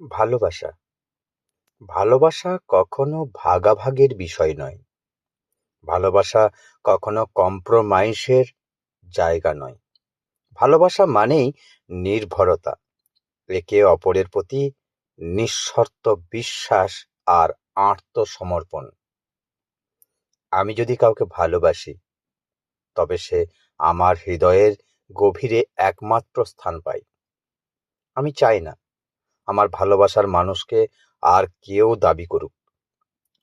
ভালোবাসা। ভালোবাসা কখনো ভাগাভাগির বিষয় নয়। ভালোবাসা কখনো কম্প্রোমাইজের জায়গা নয়। ভালোবাসা মানেই নির্ভরতা, একে অপরের প্রতি নিঃশর্ত বিশ্বাস আর আত্মসমর্পণ। আমি যদি কাউকে ভালোবাসি, তবে সে আমার হৃদয়ের গভীরে একমাত্র স্থান পায়। আমি চাই না আমার ভালোবাসার মানুষকে আর কেউ দাবি করুক।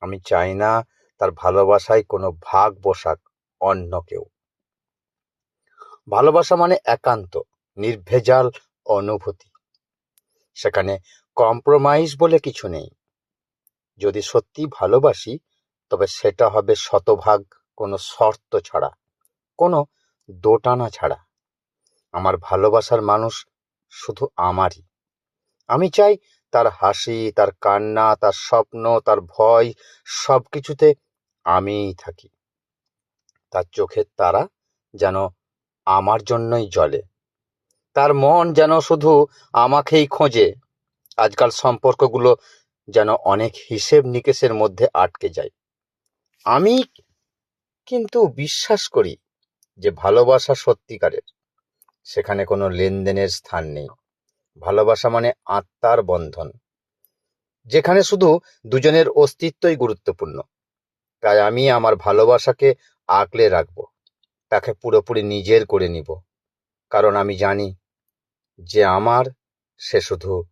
আমি চাই না তার ভালোবাসায় কোনো ভাগ বসাক অন্য কেউ। ভালোবাসা মানে একান্ত, নির্ভেজাল অনুভূতি। সেখানে কম্প্রোমাইজ বলে কিছু নেই। যদি সত্যি ভালোবাসি, তবে সেটা হবে শতভাগ কোনো শর্ত ছাড়া, কোনো দোটানা ছাড়া। আমার ভালোবাসার মানুষ শুধু আমারই। আমি চাই তার হাসি, তার কান্না, তার স্বপ্ন, তার ভয় সব কিছুতে আমিই থাকি। তার চোখের তারা যেন আমার জন্যই জ্বলে। তার মন যেন শুধু আমাকেই খোঁজে। আজকাল সম্পর্কগুলো যেন অনেক হিসেব নিকেশের মধ্যে আটকে যায়। আমি কিন্তু বিশ্বাস করি যে ভালোবাসা সত্যিকারের। সেখানে কোনো লেনদেনের স্থান নেই। ভালোবাসা মানে আত্মার বন্ধন। যেখানে শুধু দুজনের অস্তিত্বই গুরুত্বপূর্ণ। তাই আমি আমার ভালোবাসাকে আঁকলে রাখব। তাকে পুরোপুরি নিজের করে নিব। কারণ আমি জানি যে আমার সে শুধু